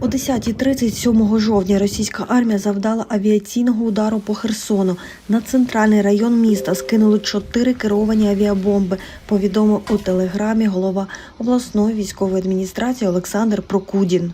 О 10.30 7 жовтня російська армія завдала авіаційного удару по Херсону. На центральний район міста скинули чотири керовані авіабомби. Повідомив у телеграмі голова обласної військової адміністрації Олександр Прокудін.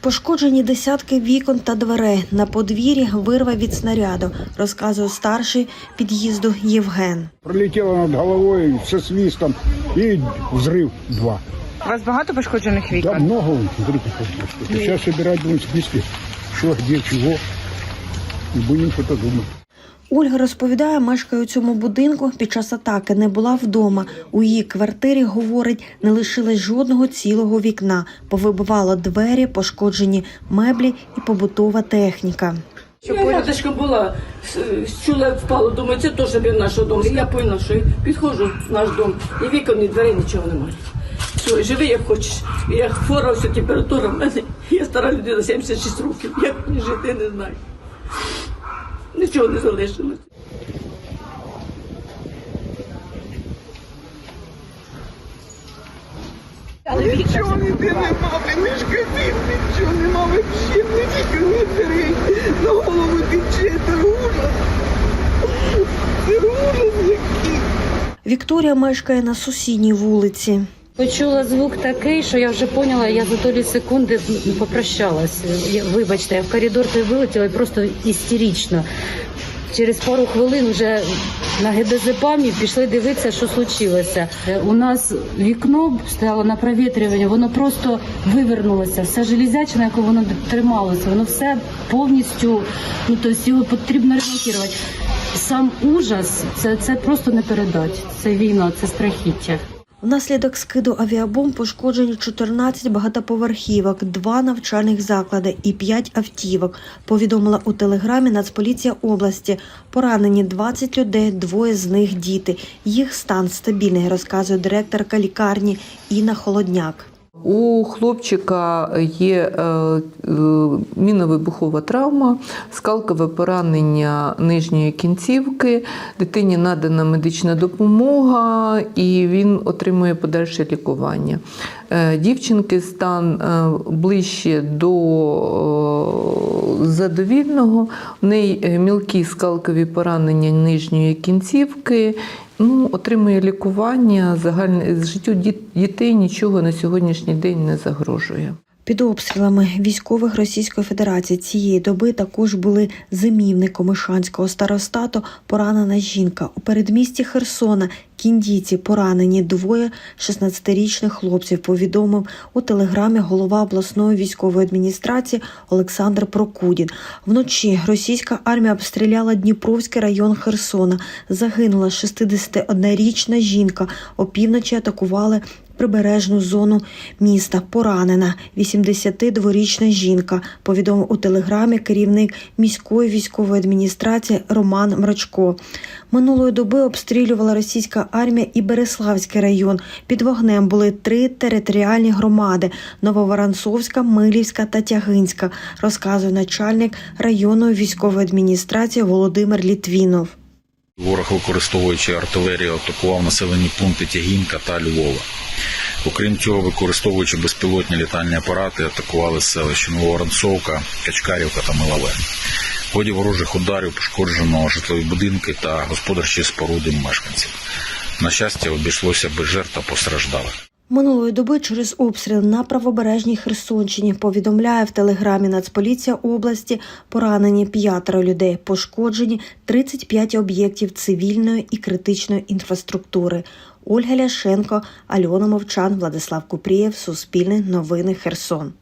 Пошкоджені десятки вікон та дверей. На подвір'ї вирва від снаряду, розказує старший під'їзду Євген. Пролетіло над головою все свістом і взрив два. У вас багато пошкоджених Да много взрыв. Зараз собирать будем списки, що, де, чого. І будемо что-то думать. Ольга розповідає, мешкає у цьому будинку. Під час атаки не була вдома. У її квартирі, говорить, не лишилось жодного цілого вікна. Повибивало двері, пошкоджені меблі і побутова техніка. Я рядышком була, чула, впало, думаю, це теж біля нашого дому. Я поняла, що підходжу в наш дом, і вікон, і дверей нічого немає. Все, живи як хочеш. Я хвора, все, температура в мене. Я стара людина, 76 років. Як мені жити, не знаю. Нічого не залишилось. Нічого ніде нема, ні шкафів, нічого нема вообще, ні тільки дверей. На голову тече, це ужас. Це ужас який. Вікторія мешкає на сусідній вулиці. Почула звук такий, що я вже поняла, я за долі секунди попрощалась. Вибачте, я в коридор той вилетіла і просто істерично. Через пару хвилин вже на ГДЗПамі пішли дивитися, що случилося. Е, У нас вікно стояло на провітрювання, воно просто вивернулося. Вся железячина, яку воно трималося, воно все повністю, ну тобто його потрібно ремонтувати. Сам ужас, це, це просто не передать. Це війна, це страхіття. Внаслідок скиду авіабомб пошкоджені 14 багатоповерхівок, 2 навчальних заклади і 5 автівок. Повідомила у телеграмі Нацполіція області. Поранені 20 людей, двоє з них діти. Їх стан стабільний, розказує директорка лікарні Інна Холодняк. У хлопчика є е, е, міновибухова травма, скалкове поранення нижньої кінцівки, дитині надана медична допомога і він отримує подальше лікування. Е, Дівчинки стан е, ближче до е, задовільного. У неї мілкі скалкові поранення нижньої кінцівки. Ну, отримує лікування, загальне життю дітей нічого на сьогоднішній день не загрожує. Під обстрілами військових Російської Федерації цієї доби також були зимівник Комишанського старостату, поранена жінка. У передмісті Херсона кіндійці поранені двоє 16-річних хлопців. Повідомив у телеграмі голова обласної військової адміністрації Олександр Прокудін. Вночі російська армія обстріляла Дніпровський район Херсона. Загинула 61-річна жінка. Опівночі атакували прибережну зону міста. Поранена 82-річна жінка, повідомив у телеграмі керівник міської військової адміністрації Роман Мрачко. Минулої доби обстрілювала російська армія і Береславський район. Під вогнем були три територіальні громади: Нововоронцовська, Милівська та Тягинська, розказує начальник районної військової адміністрації Володимир Літвінов. Ворог, використовуючи артилерію, атакував населені пункти Тягінка та Львова. Окрім цього, використовуючи безпілотні літальні апарати, атакували селища Новоранцовка, Качкарівка та Милове. В ході ворожих ударів пошкоджено житлові будинки та господарчі споруди мешканців. На щастя, обійшлося без жертв та постраждалих. Минулої доби через обстріл на правобережній Херсонщині повідомляє в телеграмі Нацполіція області поранені п'ятеро людей, пошкоджені 35 об'єктів цивільної і критичної інфраструктури. Ольга Ляшенко, Альона Мовчан, Владислав Купрієв, Суспільне новини Херсон.